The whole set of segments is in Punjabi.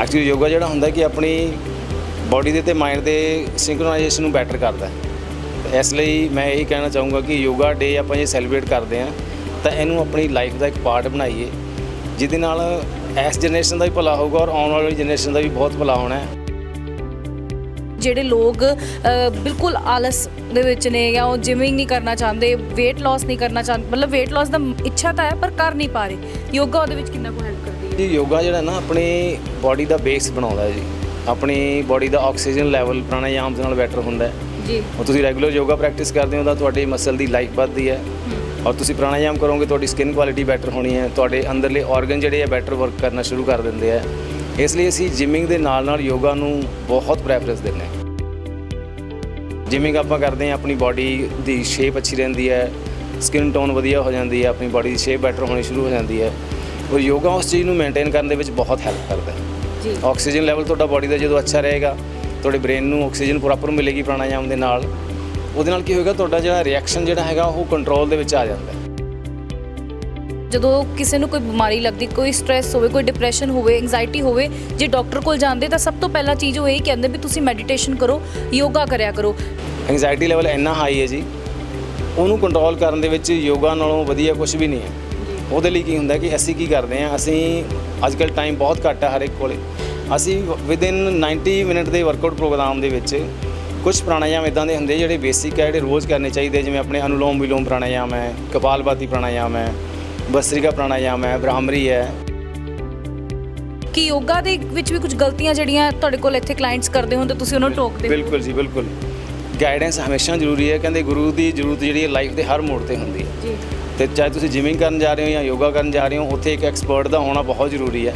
ਐਕਚੁਅਲੀ ਯੋਗਾ ਜਿਹੜਾ ਹੁੰਦਾ ਕਿ ਆਪਣੀ ਬਾਡੀ ਦੇ ਤੇ ਮਾਈਂਡ ਦੇ ਸਿੰਕਰੋਨਾਈਜੇਸ਼ਨ ਨੂੰ ਬੈਟਰ ਕਰਦਾ ਇਸ ਲਈ ਮੈਂ ਇਹੀ ਕਹਿਣਾ ਚਾਹੂੰਗਾ ਕਿ ਯੋਗਾ ਡੇ ਆਪਾਂ ਜੇ ਸੈਲੀਬ੍ਰੇਟ ਕਰਦੇ ਹਾਂ, ਤਾਂ ਇਹਨੂੰ ਆਪਣੀ ਲਾਈਫ ਦਾ ਇੱਕ ਪਾਰਟ ਬਣਾਈਏ, ਜਿਹਦੇ ਨਾਲ ਇਸ ਜਨਰੇਸ਼ਨ ਦਾ ਵੀ ਭਲਾ ਹੋਊਗਾ ਔਰ ਆਉਣ ਵਾਲੀ ਜਨਰੇਸ਼ਨ ਦਾ ਵੀ ਬਹੁਤ ਭਲਾ ਹੋਣਾ ਹੈ। ਜਿਹੜੇ ਲੋਕ ਬਿਲਕੁਲ ਆਲਸ ਦੇ ਵਿੱਚ ਨੇ ਜਾਂ ਉਹ ਜਿਮਿੰਗ ਨਹੀਂ ਕਰਨਾ ਚਾਹੁੰਦੇ, weight loss ਨਹੀਂ ਕਰਨਾ ਚਾਹੁੰਦੇ ਮਤਲਬ weight loss ਦਾ ਇੱਛਾ ਤਾਂ ਹੈ, ਪਰ ਕਰ ਨਹੀਂ ਪਾ ਰਹੇ। ਯੋਗਾ ਉਹਦੇ ਵਿੱਚ ਕਿੰਨਾ ਕੁ ਜੀ ਯੋਗਾ ਜਿਹੜਾ ਨਾ ਆਪਣੀ ਬਾਡੀ ਦਾ ਬੇਸ ਬਣਾਉਂਦਾ ਹੈ ਜੀ। ਆਪਣੀ ਬਾਡੀ ਦਾ ਆਕਸੀਜਨ ਲੈਵਲ ਪ੍ਰਾਣਾਯਾਮ ਦੇ ਨਾਲ ਬੈਟਰ ਹੁੰਦਾ ਹੈ। ਜੀ। ਉਹ ਤੁਸੀਂ ਰੈਗੂਲਰ ਯੋਗਾ ਪ੍ਰੈਕਟਿਸ ਕਰਦੇ ਹੋ ਤਾਂ ਤੁਹਾਡੀ ਮਸਲ ਦੀ ਲਾਈਫ ਵੱਧਦੀ ਹੈ। ਔਰ ਤੁਸੀਂ ਪ੍ਰਾਣਾਯਾਮ ਕਰੋਗੇ ਤੁਹਾਡੀ ਸਕਿਨ ਕੁਆਲਿਟੀ ਬੈਟਰ ਹੋਣੀ ਹੈ। ਤੁਹਾਡੇ ਅੰਦਰਲੇ ਆਰਗਨ ਜਿਹੜੇ ਆ ਬੈਟਰ ਵਰਕ ਕਰਨਾ ਸ਼ੁਰੂ ਕਰ ਦਿੰਦੇ ਆ ਇਸ ਲਈ ਅਸੀਂ ਜਿਮਿੰਗ ਦੇ ਨਾਲ ਨਾਲ ਯੋਗਾ ਨੂੰ ਬਹੁਤ ਪ੍ਰੈਫਰੈਂਸ ਦਿੰਦੇ ਹਾਂ। ਜਿਮਿੰਗ ਆਪਾਂ ਕਰਦੇ ਹਾਂ ਆਪਣੀ ਬਾਡੀ ਦੀ ਸ਼ੇਪ ਅੱਛੀ ਰਹਿੰਦੀ ਹੈ। ਸਕਿਨ ਟੋਨ ਵਧੀਆ ਹੋ ਜਾਂਦੀ ਹੈ ਆਪਣੀ ਬਾਡੀ ਦੀ ਸ਼ੇਪ ਬੈਟਰ ਹੋਣੀ ਸ਼ੁਰੂ ਹੋ ਜਾਂਦੀ ਹੈ। ਔਰ ਯੋਗਾ ਉਸ ਚੀਜ਼ ਨੂੰ ਮੇਨਟੇਨ ਕਰਨ ਦੇ ਵਿੱਚ ਬਹੁਤ ਹੈਲਪ ਕਰਦਾ ਹੈ। ਜੀ। ਆਕਸੀਜਨ ਲੈਵਲ ਤੁਹਾਡਾ ਬਾਡੀ ਦਾ ਜਦੋਂ ਅੱਛਾ ਰਹੇਗਾ ਤੁਹਾਡੇ ਬ੍ਰੇਨ ਨੂੰ ਆਕਸੀਜਨ ਪ੍ਰੋਪਰ ਮਿਲੇਗੀ ਪ੍ਰਾਣਾਯਾਮ ਦੇ ਨਾਲ ਉਹਦੇ ਨਾਲ ਕੀ ਹੋਏਗਾ ਤੁਹਾਡਾ ਜਿਹੜਾ ਰਿਐਕਸ਼ਨ ਜਿਹੜਾ ਹੈਗਾ ਉਹ ਕੰਟਰੋਲ ਦੇ ਵਿੱਚ ਆ ਜਾਂਦਾ ਹੈ। ਜਦੋਂ ਕਿਸੇ ਨੂੰ ਕੋਈ ਬਿਮਾਰੀ ਲੱਗਦੀ ਕੋਈ ਸਟ੍ਰੈਸ ਹੋਵੇ ਕੋਈ ਡਿਪਰੈਸ਼ਨ ਹੋਵੇ ਐਂਜ਼ਾਈਟੀ ਹੋਵੇ ਜੇ ਡਾਕਟਰ ਕੋਲ ਜਾਂਦੇ ਤਾਂ ਸਭ ਤੋਂ ਪਹਿਲਾਂ ਚੀਜ਼ ਉਹ ਇਹ ਕਹਿੰਦੇ ਵੀ ਤੁਸੀਂ ਮੈਡੀਟੇਸ਼ਨ ਕਰੋ ਯੋਗਾ ਕਰਿਆ ਕਰੋ। ਐਂਜ਼ਾਈਟੀ ਲੈਵਲ ਇੰਨਾ ਹਾਈ ਹੈ ਜੀ ਉਹਨੂੰ ਕੰਟਰੋਲ ਕਰਨ ਦੇ ਵਿੱਚ ਯੋਗਾ ਨਾਲੋਂ ਵਧੀਆ ਕੁਝ ਵੀ ਨਹੀਂ ਹੈ। ਉਹਦੇ ਲਈ ਕੀ ਹੁੰਦਾ ਕਿ ਅਸੀਂ ਕੀ ਕਰਦੇ ਹਾਂ ਅਸੀਂ ਅੱਜ ਕੱਲ੍ਹ ਟਾਈਮ ਬਹੁਤ ਘੱਟ ਹੈ ਹਰ ਇੱਕ ਕੋਲੇ। ਅਸੀਂ ਵਿਦਿਨ 90 ਮਿੰਟ ਦੇ ਵਰਕਆਊਟ ਪ੍ਰੋਗਰਾਮ ਦੇ ਵਿੱਚ ਕੁਝ ਪ੍ਰਾਣਾਯਾਮ ਇਦਾਂ ਦੇ ਹੁੰਦੇ ਜਿਹੜੇ ਬੇਸਿਕ ਹੈ ਜਿਹੜੇ ਰੋਜ਼ ਕਰਨੇ ਚਾਹੀਦੇ ਜਿਵੇਂ ਆਪਣੇ ਅਨੁਲੋਮ ਵਿਲੋਮ ਪ੍ਰਾਣਾਯਾਮ ਹੈ ਕਪਾਲਭਾਤੀ ਪ੍ਰਾਣਾਯਾਮ ਹੈ ਬਸਰਿਕਾ ਪ੍ਰਾਣਾਯਾਮ ਹੈ ਬ੍ਰਾਹਮਰੀ ਹੈ। ਕਿ ਯੋਗਾ ਦੇ ਵਿੱਚ ਵੀ ਕੁਝ ਗਲਤੀਆਂ ਜਿਹੜੀਆਂ ਤੁਹਾਡੇ ਕੋਲ ਇੱਥੇ ਕਲਾਇੰਟਸ ਕਰਦੇ ਹੋਣ ਤਾਂ ਤੁਸੀਂ ਉਹਨਾਂ ਨੂੰ ਟੋਕਦੇ ਹੋ? ਬਿਲਕੁਲ ਜੀ ਬਿਲਕੁਲ। ਗਾਈਡੈਂਸ ਹਮੇਸ਼ਾ ਜ਼ਰੂਰੀ ਹੈ ਕਹਿੰਦੇ ਗੁਰੂ ਦੀ ਜ਼ਰੂਰਤ ਜਿਹੜੀ ਹੈ ਲਾਈਫ ਦੇ ਹਰ ਮੋੜ ਤੇ ਹੁੰਦੀ ਹੈ। ਜੀ। ਤੇ ਚਾਹੇ ਤੁਸੀਂ ਜਿਮਿੰਗ ਕਰਨ ਜਾ ਰਹੇ ਹੋ ਜਾਂ ਯੋਗਾ ਕਰਨ ਜਾ ਰਹੇ ਹੋ, ਉੱਥੇ ਇੱਕ ਐਕਸਪਰਟ ਦਾ ਹੋਣਾ ਬਹੁਤ ਜ਼ਰੂਰੀ ਹੈ।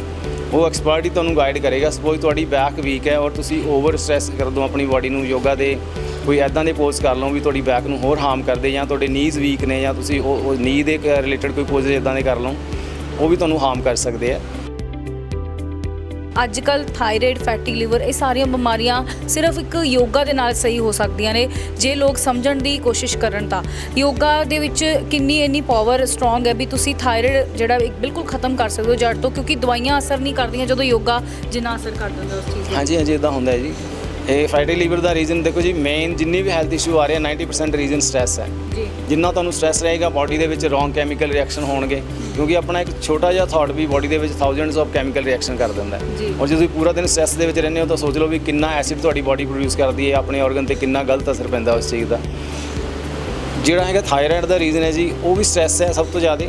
ਉਹ ਐਕਸਪਰਟ ਹੀ ਤੁਹਾਨੂੰ ਗਾਈਡ ਕਰੇਗਾ। ਸਪੋਜ਼ ਤੁਹਾਡੀ ਬੈਕ ਵੀਕ ਹੈ ਔਰ ਤੁਸੀਂ ਓਵਰ ਸਟ੍ਰੈਸ ਕਰ ਦੋ ਆਪਣੀ ਬਾਡੀ ਨੂੰ ਯੋਗਾ ਦੇ ਕੋਈ ਐਦਾਂ ਦੇ ਪੋਜ਼ ਕਰ ਲਓ ਵੀ ਤੁਹਾਡੀ ਬੈਕ ਨੂੰ ਹੋਰ ਹਾਰਮ ਕਰਦੇ ਜਾਂ ਤੁਹਾਡੇ ਨੀਜ਼ ਵੀਕ ਨੇ ਜਾਂ ਤੁਸੀਂ ਉਹ ਨੀ ਦੇ ਰਿਲੇਟਡ ਕੋਈ ਪੋਜ਼ ਇਦਾਂ ਦੇ ਕਰ ਲਓ, ਉਹ ਵੀ ਤੁਹਾਨੂੰ ਹਾਰਮ ਕਰ ਸਕਦੇ ਆ ਅੱਜ ਕੱਲ ਥਾਇਰਾਇਡ ਫੈਟੀ ਲੀਵਰ ਇਹ ਸਾਰੀਆਂ ਬਿਮਾਰੀਆਂ ਸਿਰਫ ਇੱਕ ਯੋਗਾ ਦੇ ਨਾਲ ਸਹੀ ਹੋ ਸਕਦੀਆਂ ਨੇ, ਜੇ ਲੋਕ ਸਮਝਣ ਦੀ ਕੋਸ਼ਿਸ਼ ਕਰਨ ਤਾਂ। ਯੋਗਾ ਦੇ ਵਿੱਚ ਕਿੰਨੀ ਇੰਨੀ ਪਾਵਰ ਸਟਰੋਂਗ ਹੈ ਵੀ ਤੁਸੀਂ ਥਾਇਰਾਇਡ ਜਿਹੜਾ ਇੱਕ ਬਿਲਕੁਲ ਖਤਮ ਕਰ ਸਕਦੇ ਹੋ ਜੜ ਤੋਂ, ਕਿਉਂਕਿ ਦਵਾਈਆਂ ਅਸਰ ਨਹੀਂ ਕਰਦੀਆਂ ਜਦੋਂ ਯੋਗਾ ਜਿੰਨਾ ਅਸਰ ਕਰ ਦਿੰਦਾ ਉਸ ਚੀਜ਼ 'ਤੇ ਹਾਂਜੀ ਹਾਂਜੀ ਇਦਾਂ ਹੁੰਦਾ ਹੈ ਜੀ। ਇਹ ਫੈਟੀ ਲੀਵਰ ਦਾ ਰੀਜ਼ਨ ਦੇਖੋ ਜੀ ਮੇਨ ਜਿੰਨੀ ਵੀ ਹੈਲਥ ਇਸ਼ੂ ਆ ਰਹੇ ਆ 90% ਰੀਜ਼ਨ ਸਟ੍ਰੈਸ ਹੈ। ਜੀ। ਜਿੰਨਾ ਤੁਹਾਨੂੰ ਸਟ੍ਰੈਸ ਰਹੇਗਾ ਬਾਡੀ ਦੇ ਵਿੱਚ ਰੋਂਗ ਕੈਮੀਕਲ ਰਿਐਕਸ਼ਨ ਹੋਣਗੇ ਕਿਉਂਕਿ ਆਪਣਾ ਇੱਕ ਛੋਟਾ ਜਿਹਾ ਥਾਟ ਵੀ ਬਾਡੀ ਦੇ ਵਿੱਚ ਥਾਊਜ਼ੈਂਡਸ ਆਫ ਕੈਮੀਕਲ ਰਿਐਕਸ਼ਨ ਕਰ ਦਿੰਦਾ ਹੈ। ਔਰ ਜੇ ਤੁਸੀਂ ਪੂਰਾ ਦਿਨ ਸਟ੍ਰੈਸ ਦੇ ਵਿੱਚ ਰਹਿੰਦੇ ਹੋ ਤਾਂ ਸੋਚ ਲਓ ਵੀ ਕਿੰਨਾ ਐਸਿਡ ਤੁਹਾਡੀ ਬਾਡੀ ਪ੍ਰੋਡਿਊਸ ਕਰਦੀ ਹੈ ਆਪਣੇ ਆਰਗਨ ਤੇ ਕਿੰਨਾ ਗਲਤ ਅਸਰ ਪੈਂਦਾ ਉਸ ਚੀਜ਼ ਦਾ। ਜਿਹੜਾ ਹੈਗਾ ਥਾਇਰਾਇਡ ਦਾ ਰੀਜ਼ਨ ਹੈ ਜੀ ਉਹ ਵੀ ਸਟ੍ਰੈਸ ਹੈ ਸਭ ਤੋਂ ਜ਼ਿਆਦਾ।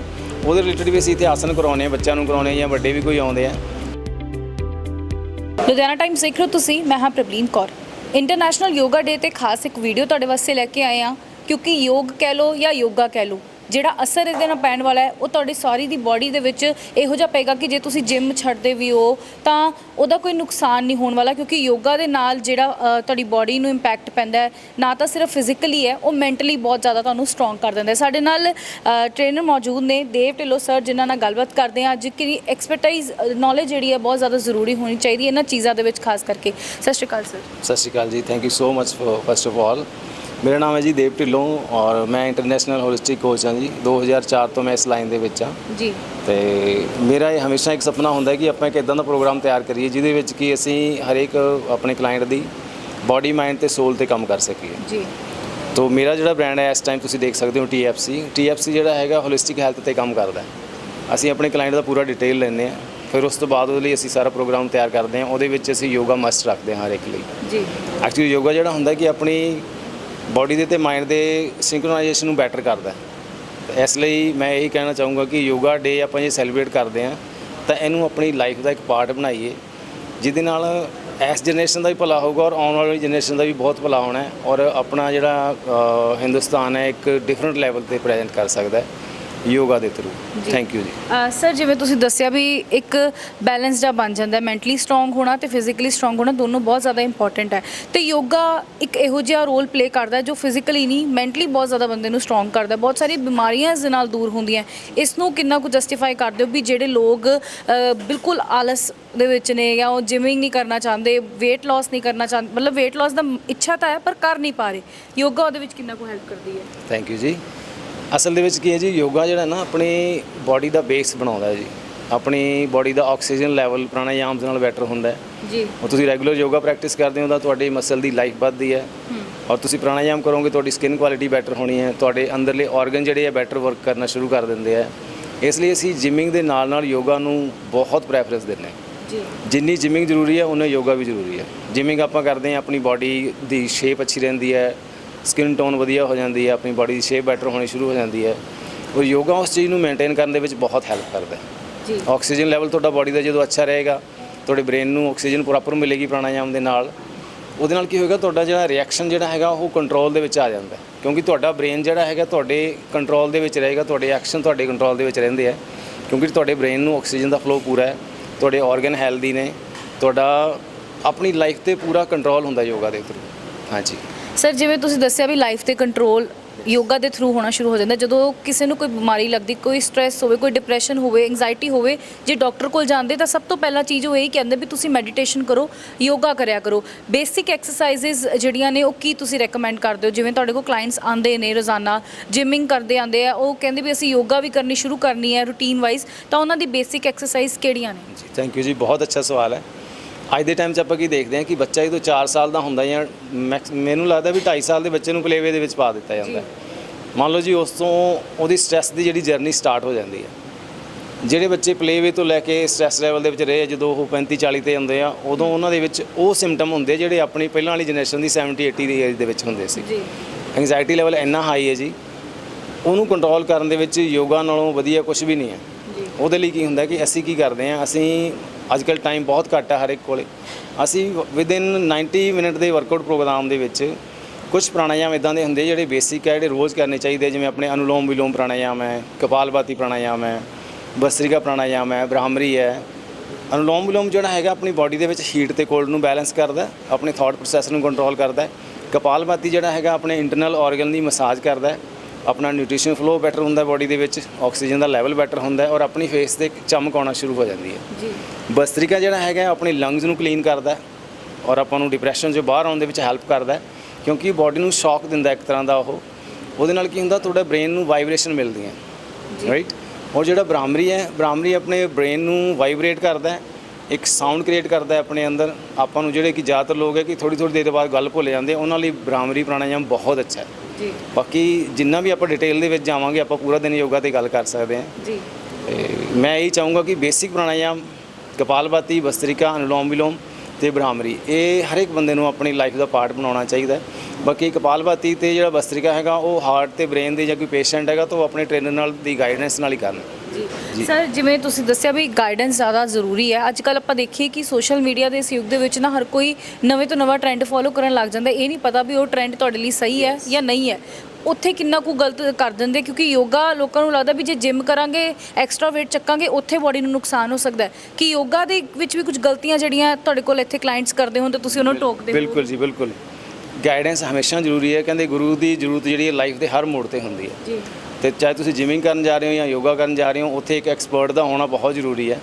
ਉਹਦੇ ਰਿਲੇਟਡ ਵੀ ਅਸੀਂ ਇੱਥੇ ਆਸਨ ਕਰਾਉਂਦੇ ਹਾਂ ਬੱਚਿਆਂ ਨੂੰ ਕਰਾਉਂਦੇ ਹਾਂ ਜਾਂ ਵੱਡੇ ਵੀ ਕੋਈ ਆਉਂਦੇ ਆ। ਲੁਧਿਆਣਾ ਟਾਈਮਸ ਦੇਖ ਰਹੇ ਹੋ ਤੁਸੀਂ, ਮੈਂ ਹਾਂ Prableen Kaur. International Yoga Day ਤੇ ਖਾਸ ਇੱਕ ਵੀਡੀਓ ਤੁਹਾਡੇ ਵਾਸਤੇ ਲੈ ਕੇ ਆਏ ਹਾਂ, ਕਿਉਂਕਿ ਯੋਗ ਕਹਿ ਲੋ ਜਾਂ ਯੋਗਾ ਕਹਿ ਲੋ ਜਿਹੜਾ ਅਸਰ ਇਹਦੇ ਨਾਲ ਪੈਣ ਵਾਲਾ ਹੈ ਉਹ ਤੁਹਾਡੀ ਸਾਰੀ ਦੀ ਬਾਡੀ ਦੇ ਵਿੱਚ ਇਹੋ ਜਿਹਾ ਪਏਗਾ ਕਿ ਜੇ ਤੁਸੀਂ ਜਿਮ ਛੱਡਦੇ ਵੀ ਹੋ ਤਾਂ ਉਹਦਾ ਕੋਈ ਨੁਕਸਾਨ ਨਹੀਂ ਹੋਣ ਵਾਲਾ ਕਿਉਂਕਿ ਯੋਗਾ ਦੇ ਨਾਲ ਜਿਹੜਾ ਅ, ਤੁਹਾਡੀ ਬਾਡੀ ਨੂੰ ਇੰਪੈਕਟ ਪੈਂਦਾ ਹੈ ਨਾ ਤਾਂ ਸਿਰਫ ਫਿਜ਼ੀਕਲੀ ਹੈ ਉਹ ਮੈਂਟਲੀ ਬਹੁਤ ਜ਼ਿਆਦਾ ਤੁਹਾਨੂੰ ਸਟਰੋਂਗ ਕਰ ਦਿੰਦਾ ਹੈ। ਸਾਡੇ ਨਾਲ ਟ੍ਰੇਨਰ ਮੌਜੂਦ ਨੇ ਦੇਵ ਢਿੱਲੋਂ ਸਰ ਜਿਨ੍ਹਾਂ ਨਾਲ ਗੱਲਬਾਤ ਕਰਦੇ ਹਾਂ ਅੱਜ ਕਿ ਐਕਸਪਰਟਾਈਜ਼ ਨੌਲੇਜ ਜਿਹੜੀ ਹੈ ਬਹੁਤ ਜ਼ਿਆਦਾ ਜ਼ਰੂਰੀ ਹੋਣੀ ਚਾਹੀਦੀ ਹੈ ਇਹਨਾਂ ਚੀਜ਼ਾਂ ਦੇ ਵਿੱਚ ਖਾਸ ਕਰਕੇ। ਸਤਿ ਸ਼੍ਰੀ ਅਕਾਲ ਸਰ ਸਤਿ ਸ਼੍ਰੀ ਅਕਾਲ ਜੀ thank you so much much first of all ਮੇਰਾ ਨਾਮ ਹੈ ਜੀ ਦੇਵ ਢਿੱਲੋਂ ਔਰ ਮੈਂ ਇੰਟਰਨੈਸ਼ਨਲ ਹੋਲਿਸਟਿਕ ਕੋਚ ਹਾਂ ਜੀ। 2004 ਤੋਂ ਮੈਂ ਇਸ ਲਾਈਨ ਦੇ ਵਿੱਚ ਹਾਂ। ਜੀ। ਤੇ ਮੇਰਾ ਇਹ ਹਮੇਸ਼ਾ ਇੱਕ ਸੁਪਨਾ ਹੁੰਦਾ ਹੈ ਕਿ ਆਪਾਂ ਇੱਕ ਇਦਾਂ ਦਾ ਪ੍ਰੋਗਰਾਮ ਤਿਆਰ ਕਰੀਏ ਜਿਹਦੇ ਵਿੱਚ ਕਿ ਅਸੀਂ ਹਰੇਕ ਆਪਣੇ ਕਲਾਇੰਟ ਦੀ ਬਾਡੀ ਮਾਈਂਡ ਤੇ ਸੋਲ ਤੇ ਕੰਮ ਕਰ ਸਕੀਏ। ਜੀ। ਤੋ ਮੇਰਾ ਜਿਹੜਾ ਬ੍ਰਾਂਡ ਹੈ ਇਸ ਟਾਈਮ ਤੁਸੀਂ ਦੇਖ ਸਕਦੇ ਹੋ TFC TFC ਜਿਹੜਾ ਹੈਗਾ ਹੋਲਿਸਟਿਕ ਹੈਲਥ ਤੇ ਕੰਮ ਕਰਦਾ ਹੈ। ਅਸੀਂ ਆਪਣੇ ਕਲਾਇੰਟ ਦਾ ਪੂਰਾ ਡਿਟੇਲ ਲੈਂਦੇ ਹਾਂ। ਫਿਰ ਉਸ ਤੋਂ ਬਾਅਦ ਉਹਦੇ ਲਈ ਅਸੀਂ ਸਾਰਾ ਪ੍ਰੋਗਰਾਮ ਤਿਆਰ ਕਰਦੇ ਹਾਂ। ਉਹਦੇ ਵਿੱਚ ਅਸੀਂ ਯੋਗਾ ਮਸਟ ਰੱਖਦੇ ਹਾਂ ਹਰ ਇੱਕ ਲਈ। ਜੀ। ਐਕਚੁਅਲੀ ਯੋਗਾ ਜਿਹੜਾ ਹੁੰਦਾ ਕਿ ਆਪਣੀ ਬਾਡੀ ਦੇ ਤੇ ਮਾਈਂਡ ਦੇ ਸਿੰਕਰੋਨਾਈਜੇਸ਼ਨ ਨੂੰ ਬੈਟਰ ਕਰਦਾ ਹੈ। ਇਸ ਲਈ ਮੈਂ ਇਹੀ ਕਹਿਣਾ ਚਾਹੂੰਗਾ ਕਿ ਯੋਗਾ ਡੇ ਆਪਾਂ ਜੇ ਸੈਲੀਬ੍ਰੇਟ ਕਰਦੇ ਹਾਂ, ਤਾਂ ਇਹਨੂੰ ਆਪਣੀ ਲਾਈਫ ਦਾ ਇੱਕ ਪਾਰਟ ਬਣਾਈਏ, ਜਿਹਦੇ ਨਾਲ ਇਸ ਜਨਰੇਸ਼ਨ ਦਾ ਵੀ ਭਲਾ ਹੋਊਗਾ ਔਰ ਆਉਣ ਵਾਲੀ ਜਨਰੇਸ਼ਨ ਦਾ ਵੀ ਬਹੁਤ ਭਲਾ ਹੋਣਾ ਹੈ ਔਰ ਆਪਣਾ ਜਿਹੜਾ ਹਿੰਦੁਸਤਾਨ ਹੈ ਇੱਕ ਡਿਫਰੈਂਟ ਲੈਵਲ ਤੇ ਪ੍ਰੈਜ਼ੈਂਟ ਕਰ ਸਕਦਾ ਹੈ। ਯੋਗਾ ਦੇ ਥਰੂ। ਥੈਂਕ ਯੂ ਜੀ। ਸਰ ਜਿਵੇਂ ਤੁਸੀਂ ਦੱਸਿਆ ਵੀ ਇੱਕ ਬੈਲੈਂਸ ਦਾ ਬਣ ਜਾਂਦਾ ਹੈ ਮੈਂਟਲੀ ਸਟਰੋਂਗ ਹੋਣਾ ਤੇ ਫਿਜ਼ੀਕਲੀ ਸਟਰੋਂਗ ਹੋਣਾ ਦੋਨੋਂ ਬਹੁਤ ਜ਼ਿਆਦਾ ਇੰਪੋਰਟੈਂਟ ਹੈ। ਤੇ ਯੋਗਾ ਇੱਕ ਇਹੋ ਜਿਹਾ ਰੋਲ ਪਲੇ ਕਰਦਾ ਹੈ ਜੋ ਫਿਜ਼ੀਕਲੀ ਨਹੀਂ ਮੈਂਟਲੀ ਬਹੁਤ ਜ਼ਿਆਦਾ ਬੰਦੇ ਨੂੰ ਸਟਰੋਂਗ ਕਰਦਾ। ਬਹੁਤ ਸਾਰੀ ਬਿਮਾਰੀਆਂ ਇਸ ਦੇ ਨਾਲ ਦੂਰ ਹੁੰਦੀਆਂ। ਇਸ ਨੂੰ ਕਿੰਨਾ ਕੁ ਜਸਟੀਫਾਈ ਕਰਦੇ ਹੋ ਵੀ ਜਿਹੜੇ ਲੋਕ ਅ, ਬਿਲਕੁਲ ਆਲਸ ਦੇ ਵਿੱਚ ਨੇ ਜਾਂ ਉਹ ਜਿਮਿੰਗ ਨਹੀਂ ਕਰਨਾ ਚਾਹੁੰਦੇ weight loss ਨਹੀਂ ਕਰਨਾ ਚਾਹੁੰਦੇ ਮਤਲਬ weight loss ਦਾ ਇੱਛਾ ਤਾਂ ਹੈ ਪਰ ਕਰ ਨਹੀਂ ਪਾ ਰਹੇ। ਯੋਗਾ ਉਹਦੇ ਵਿੱਚ ਕਿੰਨਾ ਕੁ ਹੈਲਪ ਕਰਦੀ ਹੈ? ਥੈਂਕ ਯੂ ਜੀ। ਅਸਲ ਦੇ ਵਿੱਚ ਕੀ ਹੈ ਜੀ ਯੋਗਾ ਜਿਹੜਾ ਨਾ ਆਪਣੀ ਬਾਡੀ ਦਾ ਬੇਸ ਬਣਾਉਂਦਾ ਹੈ ਜੀ। ਆਪਣੀ ਬਾਡੀ ਦਾ ਆਕਸੀਜਨ ਲੈਵਲ ਪ੍ਰਾਣਾਯਾਮ ਦੇ ਨਾਲ ਬੈਟਰ ਹੁੰਦਾ ਹੈ। ਜੀ। ਉਹ ਤੁਸੀਂ ਰੈਗੂਲਰ ਯੋਗਾ ਪ੍ਰੈਕਟਿਸ ਕਰਦੇ ਹੋ ਤਾਂ ਤੁਹਾਡੀ ਮਸਲ ਦੀ ਲਾਈਫ ਵੱਧਦੀ ਹੈ। ਔਰ ਤੁਸੀਂ ਪ੍ਰਾਣਾਯਾਮ ਕਰੋਗੇ ਤੁਹਾਡੀ ਸਕਿਨ ਕੁਆਲਿਟੀ ਬੈਟਰ ਹੋਣੀ ਹੈ। ਤੁਹਾਡੇ ਅੰਦਰਲੇ ਆਰਗਨ ਜਿਹੜੇ ਆ ਬੈਟਰ ਵਰਕ ਕਰਨਾ ਸ਼ੁਰੂ ਕਰ ਦਿੰਦੇ ਆ ਇਸ ਲਈ ਅਸੀਂ ਜਿਮਿੰਗ ਦੇ ਨਾਲ ਨਾਲ ਯੋਗਾ ਨੂੰ ਬਹੁਤ ਪ੍ਰੈਫਰੈਂਸ ਦਿੰਦੇ ਹਾਂ। ਜੀ। ਜਿੰਨੀ ਜਿਮਿੰਗ ਜ਼ਰੂਰੀ ਹੈ ਉਨਾ ਯੋਗਾ ਵੀ ਜ਼ਰੂਰੀ ਹੈ। ਜਿਮਿੰਗ ਆਪਾਂ ਕਰਦੇ ਹਾਂ ਆਪਣੀ ਬਾਡੀ ਦੀ ਸ਼ੇਪ ਅੱਛੀ ਰਹਿੰਦੀ ਹੈ। ਸਕਿਨ ਟੋਨ ਵਧੀਆ ਹੋ ਜਾਂਦੀ ਹੈ ਆਪਣੀ ਬਾਡੀ ਦੀ ਸ਼ੇਪ ਬੈਟਰ ਹੋਣੀ ਸ਼ੁਰੂ ਹੋ ਜਾਂਦੀ ਹੈ ਔਰ ਯੋਗਾ ਉਸ ਚੀਜ਼ ਨੂੰ ਮੇਨਟੇਨ ਕਰਨ ਦੇ ਵਿੱਚ ਬਹੁਤ ਹੈਲਪ ਕਰਦਾ ਹੈ। ਜੀ। ਆਕਸੀਜਨ ਲੈਵਲ ਤੁਹਾਡਾ ਬਾਡੀ ਦਾ ਜਦੋਂ ਅੱਛਾ ਰਹੇਗਾ ਤੁਹਾਡੇ ਬ੍ਰੇਨ ਨੂੰ ਆਕਸੀਜਨ ਪ੍ਰੋਪਰ ਮਿਲੇਗੀ ਪ੍ਰਾਣਾਯਾਮ ਦੇ ਨਾਲ ਉਹਦੇ ਨਾਲ ਕੀ ਹੋਏਗਾ ਤੁਹਾਡਾ ਜਿਹੜਾ ਰਿਐਕਸ਼ਨ ਜਿਹੜਾ ਹੈਗਾ ਉਹ ਕੰਟਰੋਲ ਦੇ ਵਿੱਚ ਆ ਜਾਂਦਾ। ਕਿਉਂਕਿ ਤੁਹਾਡਾ ਬ੍ਰੇਨ ਜਿਹੜਾ ਹੈਗਾ ਤੁਹਾਡੇ ਕੰਟਰੋਲ ਦੇ ਵਿੱਚ ਰਹੇਗਾ ਤੁਹਾਡੇ ਐਕਸ਼ਨ ਤੁਹਾਡੇ ਕੰਟਰੋਲ ਦੇ ਵਿੱਚ ਰਹਿੰਦੇ ਆ ਕਿਉਂਕਿ ਤੁਹਾਡੇ ਬ੍ਰੇਨ ਨੂੰ ਆਕਸੀਜਨ ਦਾ ਫਲੋ ਪੂਰਾ ਹੈ ਤੁਹਾਡੇ ਆਰਗਨ ਹੈਲਦੀ ਨੇ ਤੁਹਾਡਾ ਆਪਣੀ ਲਾਈਫ ਤੇ ਪੂਰਾ ਕੰਟਰੋਲ ਹੁੰਦਾ ਯੋਗਾ ਦੇ ਥਰੂ ਹਾਂਜੀ। ਸਰ ਜਿਵੇਂ ਤੁਸੀਂ ਦੱਸਿਆ ਵੀ ਲਾਈਫ ਤੇ ਕੰਟਰੋਲ ਯੋਗਾ ਦੇ ਥਰੂ ਹੋਣਾ ਸ਼ੁਰੂ ਹੋ ਜਾਂਦਾ, ਜਦੋਂ ਕਿਸੇ ਨੂੰ ਕੋਈ ਬਿਮਾਰੀ ਲੱਗਦੀ, ਕੋਈ ਸਟ੍ਰੈਸ ਹੋਵੇ, ਕੋਈ ਡਿਪਰੈਸ਼ਨ ਹੋਵੇ ਐਂਜ਼ਾਈਟੀ ਹੋਵੇ, ਜੇ ਡਾਕਟਰ ਕੋਲ ਜਾਂਦੇ ਤਾਂ ਸਭ ਤੋਂ ਪਹਿਲਾਂ ਚੀਜ਼ ਉਹ ਇਹ ਕਹਿੰਦੇ ਵੀ ਤੁਸੀਂ ਮੈਡੀਟੇਸ਼ਨ ਕਰੋ, ਯੋਗਾ ਕਰਿਆ ਕਰੋ। ਬੇਸਿਕ ਐਕਸਰਸਾਈਜ਼ਸ ਜਿਹੜੀਆਂ ਨੇ ਉਹ ਕੀ ਤੁਸੀਂ ਰეკਮੈਂਡ ਕਰਦੇ ਹੋ? ਜਿਵੇਂ ਤੁਹਾਡੇ ਕੋਲ ਕਲਾਇੰਟਸ ਆਉਂਦੇ ਨੇ ਰੋਜ਼ਾਨਾ ਜਿਮਿੰਗ ਕਰਦੇ ਆਉਂਦੇ ਆ, ਉਹ ਕਹਿੰਦੇ ਵੀ ਅਸੀਂ ਯੋਗਾ ਵੀ ਕਰਨੀ ਸ਼ੁਰੂ ਕਰਨੀ ਹੈ ਰੂਟੀਨ ਵਾਈਜ਼ ਤਾਂ ਉਹਨਾਂ ਦੀ ਬੇਸਿਕ ਐਕਸਰਸਾਈਜ਼ ਕਿਹੜੀਆਂ ਨੇ? ਜੀ ਥੈਂਕ ਯੂ ਜੀ, ਬਹੁਤ ਅੱਛਾ ਸਵਾਲ ਹੈ। ਅੱਜ ਦੇ ਟਾਈਮ 'ਚ ਆਪਾਂ ਕੀ ਦੇਖਦੇ ਹਾਂ ਕਿ ਬੱਚਾ ਜਦੋਂ 4 ਸਾਲ ਦਾ ਹੁੰਦਾ ਜਾਂ ਮੈਨੂੰ ਲੱਗਦਾ ਵੀ 2.5 ਸਾਲ ਦੇ ਬੱਚੇ ਨੂੰ ਪਲੇਵੇ ਦੇ ਵਿੱਚ ਪਾ ਦਿੱਤਾ ਜਾਂਦਾ ਮੰਨ ਲਓ ਜੀ ਉਸ ਤੋਂ ਉਹਦੀ ਸਟ੍ਰੈਸ ਦੀ ਜਿਹੜੀ ਜਰਨੀ ਸਟਾਰਟ ਹੋ ਜਾਂਦੀ ਹੈ। ਜਿਹੜੇ ਬੱਚੇ ਪਲੇਵੇ ਤੋਂ ਲੈ ਕੇ ਸਟ੍ਰੈਸ ਲੈਵਲ ਦੇ ਵਿੱਚ ਰਹੇ ਜਦੋਂ ਉਹ 35 40 ਤੇ ਹੁੰਦੇ ਆ ਉਦੋਂ ਉਹਨਾਂ ਦੇ ਵਿੱਚ ਉਹ ਸਿੰਪਟਮ ਹੁੰਦੇ ਆ ਜਿਹੜੇ ਆਪਣੀ ਪਹਿਲਾਂ ਵਾਲੀ ਜਨਰੇਸ਼ਨ ਦੀ 70 80 ਦੀ ਏਜ ਦੇ ਵਿੱਚ ਹੁੰਦੇ ਸੀ। ਜੀ। ਐਂਗਜ਼ਾਇਟੀ ਲੈਵਲ ਇੰਨਾ ਹਾਈ ਹੈ ਜੀ ਉਹਨੂੰ ਕੰਟਰੋਲ ਕਰਨ ਦੇ ਵਿੱਚ ਯੋਗਾ ਨਾਲੋਂ ਵਧੀਆ ਕੁਝ ਵੀ ਨਹੀਂ ਹੈ। ਉਹਦੇ ਲਈ ਕੀ ਹੁੰਦਾ ਕਿ ਅਸੀਂ ਕੀ ਕਰਦੇ ਹਾਂ ਅਸੀਂ ਅੱਜ ਕੱਲ ਟਾਈਮ ਬਹੁਤ ਘੱਟ ਹੈ ਹਰ ਇੱਕ ਕੋਲੇ। ਅਸੀਂ ਵਿਦਿਨ 90 ਮਿੰਟ ਦੇ ਵਰਕਆਊਟ ਪ੍ਰੋਗਰਾਮ ਦੇ ਵਿੱਚ ਕੁਝ ਪ੍ਰਾਣਾਯਾਮ ਇਦਾਂ ਦੇ ਹੁੰਦੇ ਜਿਹੜੇ ਬੇਸਿਕ ਹੈ ਜਿਹੜੇ ਰੋਜ਼ ਕਰਨੇ ਚਾਹੀਦੇ ਜਿਵੇਂ ਆਪਣੇ ਅਨੁਲੋਮ ਵਿਲੋਮ ਪ੍ਰਾਣਾਯਾਮ ਹੈ ਕਪਾਲਭਾਤੀ ਪ੍ਰਾਣਾਯਾਮ ਹੈ, ਬਸਤ੍ਰਿਕਾ ਪ੍ਰਾਣਾਯਾਮ ਹੈ, ਬ੍ਰਾਹਮਰੀ ਹੈ। ਅਨੁਲੋਮ ਵਿਲੋਮ ਜਿਹੜਾ ਹੈਗਾ ਆਪਣੀ ਬਾਡੀ ਦੇ ਵਿੱਚ ਹੀਟ ਤੇ ਕੋਲਡ ਨੂੰ ਬੈਲੈਂਸ ਕਰਦਾ ਆਪਣੇ ਥਾਟ ਪ੍ਰੋਸੈਸ ਨੂੰ ਕੰਟਰੋਲ ਕਰਦਾ ਹੈ। ਕਪਾਲਭਾਤੀ ਜਿਹੜਾ ਹੈਗਾ ਆਪਣੇ ਇੰਟਰਨਲ ਆਰਗਨ ਦੀ ਮਸਾਜ ਕਰਦਾ ਆਪਣਾ ਨਿਊਟ੍ਰੀਸ਼ਨ ਫਲੋ ਬੈਟਰ ਹੁੰਦਾ ਬਾਡੀ ਦੇ ਵਿੱਚ ਆਕਸੀਜਨ ਦਾ ਲੈਵਲ ਬੈਟਰ ਹੁੰਦਾ ਹੈ ਔਰ ਆਪਣੀ ਫੇਸ ਤੇ ਚਮਕ ਆਉਣਾ ਸ਼ੁਰੂ ਹੋ ਜਾਂਦੀ ਹੈ। ਜੀ। ਬਸਤ੍ਰਿਕਾ ਜਿਹੜਾ ਹੈਗਾ ਆਪਣੀ ਲੰਗਸ ਨੂੰ ਕਲੀਨ ਕਰਦਾ ਹੈ ਔਰ ਆਪਾਂ ਨੂੰ ਡਿਪਰੈਸ਼ਨ ਚੋਂ ਬਾਹਰ ਆਉਣ ਦੇ ਵਿੱਚ ਹੈਲਪ ਕਰਦਾ ਹੈ ਕਿਉਂਕਿ ਬਾਡੀ ਨੂੰ ਸ਼ੌਕ ਦਿੰਦਾ ਇੱਕ ਤਰ੍ਹਾਂ ਦਾ ਉਹ। ਉਹਦੇ ਨਾਲ ਕੀ ਹੁੰਦਾ ਤੁਹਾਡੇ ਬ੍ਰੇਨ ਨੂੰ ਵਾਈਬ੍ਰੇਸ਼ਨ ਮਿਲਦੀਆਂ ਰਾਈਟ ਔਰ ਜਿਹੜਾ ਬ੍ਰਾਹਮਰੀ ਹੈ ਬ੍ਰਾਹਮਰੀ ਆਪਣੇ ਬ੍ਰੇਨ ਨੂੰ ਵਾਈਬ੍ਰੇਟ ਕਰਦਾ ਹੈ ਇੱਕ ਸਾਊਂਡ ਕ੍ਰੀਏਟ ਕਰਦਾ ਹੈ ਆਪਣੇ ਅੰਦਰ। ਆਪਾਂ ਨੂੰ ਜਿਹੜੇ ਕਿ ਜ਼ਿਆਦਾਤਰ ਲੋਕ ਹੈ ਕਿ ਥੋੜੀ ਥੋੜੀ ਦੇਰ ਬਾਅਦ ਗੱਲ ਭੁੱਲ ਜਾਂਦੇ ਉਹਨਾਂ ਲਈ ਬ੍ਰਾਹਮਰੀ ਪ੍ਰਾਣਾਯਾਮ ਬਹੁਤ ਅੱਛਾ ਹੈ। ਜੀ। ਬਾਕੀ ਜਿੰਨਾ ਵੀ ਆਪਾਂ ਡਿਟੇਲ ਦੇ ਵਿੱਚ ਜਾਵਾਂਗੇ ਆਪਾਂ ਪੂਰਾ ਦਿਨ ਯੋਗਾ ਤੇ ਗੱਲ ਕਰ ਸਕਦੇ ਹਾਂ। ਜੀ। ਤੇ ਮੈਂ ਇਹ ਚਾਹੂੰਗਾ ਕਿ ਬੇਸਿਕ ਪ੍ਰਾਣਾਯਾਮ ਕਪਾਲਭਾਤੀ ਬਸਤ੍ਰਿਕਾ ਅਨੁਲੋਮ ਵਿਲੋਮ ਤੇ ਬ੍ਰਾਹਮਰੀ ਇਹ ਹਰ ਇੱਕ ਬੰਦੇ ਨੂੰ ਆਪਣੀ ਲਾਈਫ ਦਾ ਪਾਰਟ ਬਣਾਉਣਾ ਚਾਹੀਦਾ। ਬਾਕੀ ਕਪਾਲਭਾਤੀ ਤੇ ਜਿਹੜਾ ਬਸਤ੍ਰਿਕਾ ਹੈਗਾ ਉਹ ਹਾਰਟ ਤੇ ਬ੍ਰੇਨ ਦੇ ਜਾਂ ਕੋਈ ਪੇਸ਼ੈਂਟ ਹੈਗਾ ਤਾਂ ਉਹ ਆਪਣੇ ਟ੍ਰੇਨਰ ਨਾਲ ਦੀ ਗਾਈਡੈਂਸ ਨਾਲ ਹੀ ਕਰਨ। ਜੀ। ਸਰ ਜਿਵੇਂ ਤੁਸੀਂ ਦੱਸਿਆ ਵੀ ਗਾਈਡੈਂਸ ਜ਼ਿਆਦਾ ਜ਼ਰੂਰੀ ਹੈ। ਅੱਜ ਕੱਲ ਆਪਾਂ ਦੇਖੀਏ ਕਿ ਸੋਸ਼ਲ ਮੀਡੀਆ ਦੇ ਇਸ ਯੁੱਗ ਦੇ ਵਿੱਚ ਨਾ ਹਰ ਕੋਈ ਨਵੇਂ ਤੋਂ ਨਵਾਂ ਟ੍ਰੈਂਡ ਫੋਲੋ ਕਰਨ ਲੱਗ ਜਾਂਦਾ ਇਹ ਨਹੀਂ ਪਤਾ ਵੀ ਉਹ ਟ੍ਰੈਂਡ ਤੁਹਾਡੇ ਲਈ ਸਹੀ ਹੈ ਜਾਂ ਨਹੀਂ ਹੈ। ਉੱਥੇ ਕਿੰਨਾ ਕੁ ਗਲਤ ਕਰ ਦਿੰਦੇ ਕਿਉਂਕਿ ਯੋਗਾ ਲੋਕਾਂ ਨੂੰ ਲੱਗਦਾ ਵੀ ਜੇ ਜਿਮ ਕਰਾਂਗੇ ਐਕਸਟਰਾ weight ਚੱਕਾਂਗੇ ਉੱਥੇ ਬਾਡੀ ਨੂੰ ਨੁਕਸਾਨ ਹੋ ਸਕਦਾ ਹੈ। ਕਿ ਯੋਗਾ ਦੇ ਵਿੱਚ ਵੀ ਕੁਝ ਗਲਤੀਆਂ ਜਿਹੜੀਆਂ ਤੁਹਾਡੇ ਕੋਲ ਇੱਥੇ ਕਲਾਇੰਟਸ ਕਰਦੇ ਹੋਣ ਤੇ ਤੁਸੀਂ ਉਹਨਾਂ ਨੂੰ ਟੋਕਦੇ ਹੋ ਬਿਲਕੁਲ ਜੀ ਬਿਲਕੁਲ। ਗਾਈਡੈਂਸ ਹਮੇਸ਼ਾ ਜ਼ਰੂਰੀ ਹੈ। ਕਹਿੰਦੇ ਗੁਰੂ ਦੀ ਜ਼ਰੂਰਤ ਜਿਹੜੀ ਹੈ ਲਾਈਫ ਦੇ ਹਰ ਮੋੜ ਤੇ ਹੁੰਦੀ ਹੈ। ਜੀ। ਤੇ ਚਾਹੇ ਤੁਸੀਂ ਜਿਮਿੰਗ ਕਰਨ ਜਾ ਰਹੇ ਹੋ ਜਾਂ ਯੋਗਾ ਕਰਨ ਜਾ ਰਹੇ ਹੋ, ਉੱਥੇ ਇੱਕ ਐਕਸਪਰਟ ਦਾ ਹੋਣਾ ਬਹੁਤ ਜ਼ਰੂਰੀ ਹੈ।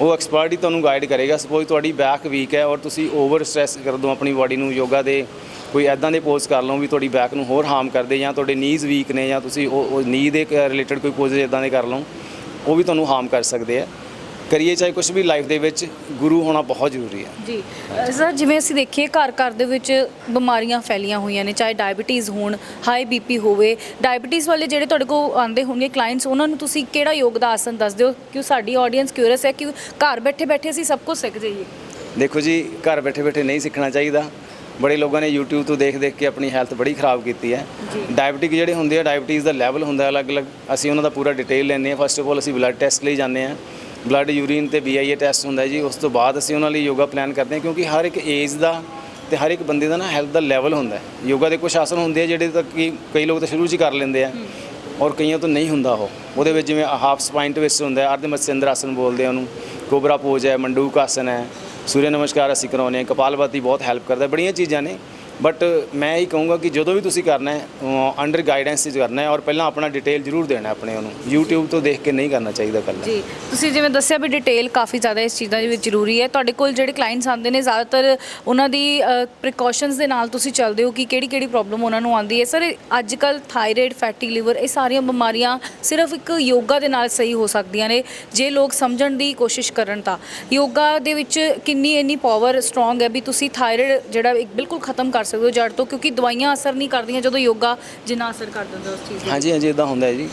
ਉਹ ਐਕਸਪਰਟ ਹੀ ਤੁਹਾਨੂੰ ਗਾਈਡ ਕਰੇਗਾ। ਸਪੋਜ਼ ਤੁਹਾਡੀ ਬੈਕ ਵੀਕ ਹੈ ਔਰ ਤੁਸੀਂ ਓਵਰ ਸਟ੍ਰੈਸ ਕਰ ਦੋ ਆਪਣੀ ਬਾਡੀ ਨੂੰ ਯੋਗਾ ਦੇ ਕੋਈ ਐਦਾਂ ਦੇ ਪੋਜ਼ ਕਰ ਲਓ ਵੀ ਤੁਹਾਡੀ ਬੈਕ ਨੂੰ ਹੋਰ ਹਾਰਮ ਕਰਦੇ ਜਾਂ ਤੁਹਾਡੇ ਨੀਜ਼ ਵੀਕ ਨੇ ਜਾਂ ਤੁਸੀਂ ਉਹ ਨੀ ਦੇ ਰਿਲੇਟਡ ਕੋਈ ਪੋਜ਼ ਐਦਾਂ ਦੇ ਕਰ ਲਓ, ਉਹ ਵੀ ਤੁਹਾਨੂੰ ਹਾਰਮ ਕਰ ਸਕਦੇ ਆ ਕਰੀਏ ਚਾਹੇ ਕੁਝ ਵੀ ਲਾਈਫ ਦੇ ਵਿੱਚ ਗੁਰੂ ਹੋਣਾ ਬਹੁਤ ਜ਼ਰੂਰੀ ਹੈ। ਜੀ ਸਰ ਜਿਵੇਂ ਅਸੀਂ ਦੇਖੀਏ ਘਰ ਘਰ ਦੇ ਵਿੱਚ ਬਿਮਾਰੀਆਂ ਫੈਲੀਆਂ ਹੋਈਆਂ ਨੇ ਚਾਹੇ ਡਾਇਬੀਟੀਜ਼ ਹੋਣ ਹਾਈ ਬੀਪੀ ਹੋਵੇ ਡਾਇਬੀਟੀਜ਼ ਵਾਲੇ ਜਿਹੜੇ ਤੁਹਾਡੇ ਕੋਲ ਆਉਂਦੇ ਹੋਣਗੇ ਕਲਾਇੰਟਸ ਉਹਨਾਂ ਨੂੰ ਤੁਸੀਂ ਕਿਹੜਾ ਯੋਗ ਦਾ ਆਸਨ ਦੱਸ ਦਿਓ? ਕਿ ਸਾਡੀ ਆਡੀਅנס ਕਿਊਰੀਅਸ ਹੈ ਕਿ ਘਰ ਬੈਠੇ ਬੈਠੇ ਅਸੀਂ ਸਭ ਕੁਝ ਸਿੱਖ ਜਾਈਏ? ਦੇਖੋ ਜੀ ਘਰ ਬੈਠੇ ਬੈਠੇ ਨਹੀਂ ਸਿੱਖਣਾ ਚਾਹੀਦਾ। ਬੜੇ ਲੋਕਾਂ ਨੇ YouTube ਤੋਂ ਦੇਖ ਦੇਖ ਕੇ ਆਪਣੀ ਹੈਲਥ ਬੜੀ ਖਰਾਬ ਕੀਤੀ ਹੈ। ਡਾਇਬਟਿਕ ਜਿਹੜੇ ਹੁੰਦੇ ਆ ਡਾਇਬਟੀਜ਼ ਦਾ ਲੈਵਲ ਹੁੰਦਾ ਅਲੱਗ-ਅਲੱਗ। ਅਸੀਂ ਉਹਨਾਂ ਦਾ ਪੂਰਾ ਡਿਟੇਲ ਲੈਂਦੇ ਹਾਂ। ਫਸਟ ਆਫ ਆਲ ਅਸੀਂ ਬਲੱਡ ਟੈਸਟ ਲਈ ਜਾਂਦੇ ਹਾਂ। ਬਲੱਡ ਯੂਰੀਨ ਤੇ BIA ਟੈਸਟ ਹੁੰਦਾ ਜੀ, ਉਸ ਤੋਂ ਬਾਅਦ ਅਸੀਂ ਉਹਨਾਂ ਲਈ ਯੋਗਾ ਪਲਾਨ ਕਰਦੇ ਹਾਂ ਕਿਉਂਕਿ ਹਰ ਇੱਕ ਏਜ ਦਾ ਤੇ ਹਰ ਇੱਕ ਬੰਦੇ ਦਾ ਨਾ ਹੈਲਥ ਦਾ ਲੈਵਲ ਹੁੰਦਾ ਹੈ। ਯੋਗਾ ਦੇ ਕੁਝ ਆਸਨ ਹੁੰਦੇ ਆ ਜਿਹੜੇ ਤੱਕ ਕਿ ਕਈ ਲੋਕ ਤਾਂ ਸ਼ੁਰੂ 'ਚ ਹੀ ਕਰ ਲੈਂਦੇ ਆ ਔਰ ਕਈਆਂ ਤੋਂ ਨਹੀਂ ਹੁੰਦਾ ਉਹ। ਉਹਦੇ ਵਿੱਚ ਜਿਵੇਂ ਹਾਫ ਸਪਾਈਨ ਟਵਿਸਟ ਹੁੰਦਾ ਹੈ, ਅਰਧ ਮਤਸਯੰਦਰ ਆਸਨ ਬੋਲਦੇ ਆ ਉਹਨੂੰ। ਕੋਬਰਾ ਪੋਜ ਹੈ, ਮੰਡੂਕ ਆਸਨ ਹੈ। ਸੂਰਿਆ ਨਮਸਕਾਰ ਅਸੀਂ ਕਰਾਉਂਦੇ ਹਾਂ। ਕਪਾਲਭਾਤੀ ਬਹੁਤ ਹੈਲਪ ਕਰਦਾ ਬੜੀਆਂ ਚੀਜ਼ਾਂ ਨੇ। ਬਟ uh, ਮੈਂ ਇਹ ਕਹੂੰਗਾ ਕਿ ਜਦੋਂ ਵੀ ਤੁਸੀਂ ਕਰਨਾ ਹੈ ਅੰਡਰ ਗਾਈਡੈਂਸ 'ਚ ਕਰਨਾ ਹੈ ਔਰ ਪਹਿਲਾਂ ਆਪਣਾ ਡਿਟੇਲ ਜ਼ਰੂਰ ਦੇਣਾ ਆਪਣੇ ਉਹਨੂੰ। YouTube ਤੋਂ ਦੇਖ ਕੇ ਨਹੀਂ ਕਰਨਾ ਚਾਹੀਦਾ ਕੱਲਾ ਜੀ, ਤੁਸੀਂ ਜਿਵੇਂ ਦੱਸਿਆ ਵੀ ਡਿਟੇਲ ਕਾਫੀ ਜ਼ਿਆਦਾ ਇਸ ਚੀਜ਼ਾਂ ਦੇ ਵਿੱਚ ਜ਼ਰੂਰੀ ਹੈ। ਤੁਹਾਡੇ ਕੋਲ ਜਿਹੜੇ ਕਲਾਇੰਟਸ ਆਉਂਦੇ ਨੇ, ਜ਼ਿਆਦਾਤਰ ਉਹਨਾਂ ਦੀ ਪ੍ਰੀਕਾਸ਼ਨਸ ਦੇ ਨਾਲ ਤੁਸੀਂ ਚੱਲਦੇ ਹੋ ਕਿ ਕਿਹੜੀ ਕਿਹੜੀ ਪ੍ਰੋਬਲਮ ਉਹਨਾਂ ਨੂੰ ਆਉਂਦੀ ਹੈ। ਸਰ ਅੱਜ ਕੱਲ ਥਾਇਰਾਇਡ ਫੈਟੀ ਲਿਵਰ ਇਹ ਸਾਰੀਆਂ ਬਿਮਾਰੀਆਂ ਸਿਰਫ ਇੱਕ ਯੋਗਾ ਦੇ ਨਾਲ ਸਹੀ ਹੋ ਸਕਦੀਆਂ ਨੇ, ਜੇ ਲੋਕ ਸਮਝਣ ਦੀ ਕੋਸ਼ਿਸ਼ ਕਰਨ ਤਾਂ। ਯੋਗਾ ਦੇ ਵਿੱਚ ਕਿੰਨੀ ਇੰਨੀ ਪਾਵਰ ਸਟਰੋਂਗ ਹੈ ਵੀ ਤੁਸੀਂ ਥਾਇਰਾਇਡ ਜਿਹੜਾ ਬਿਲਕੁਲ ਖਤਮ ਕਰ ਸਕਦੇ ਹੋ ਜੜ ਤੋਂ ਕਿਉਂਕਿ ਦਵਾਈਆਂ ਅਸਰ ਨਹੀਂ ਕਰਦੀਆਂ ਜਦੋਂ ਯੋਗਾ ਜਿੰਨਾ ਅਸਰ ਕਰ ਦਿੰਦਾ ਉਸ ਚੀਜ਼ 'ਤੇ ਹਾਂਜੀ ਹਾਂਜੀ ਇਦਾਂ ਹੁੰਦਾ ਹੈ ਜੀ।